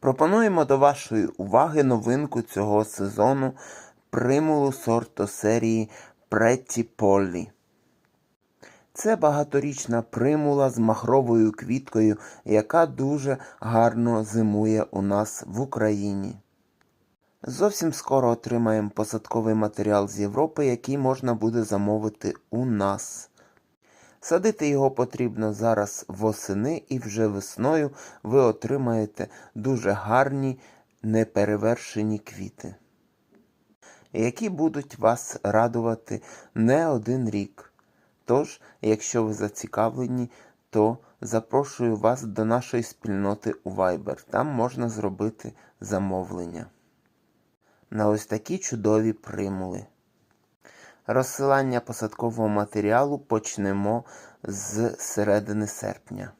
Пропонуємо до вашої уваги новинку цього сезону примулу сорту серії Претті Поллі. Це багаторічна примула з махровою квіткою, яка дуже гарно зимує у нас в Україні. Зовсім скоро отримаємо посадковий матеріал з Європи, який можна буде замовити у нас. Садити його потрібно зараз восени і вже весною ви отримаєте дуже гарні неперевершені квіти, які будуть вас радувати не один рік. Тож, якщо ви зацікавлені, то запрошую вас до нашої спільноти у Viber. Там можна зробити замовлення на ось такі чудові примули. Розсилання посадкового матеріалу почнемо з середини серпня.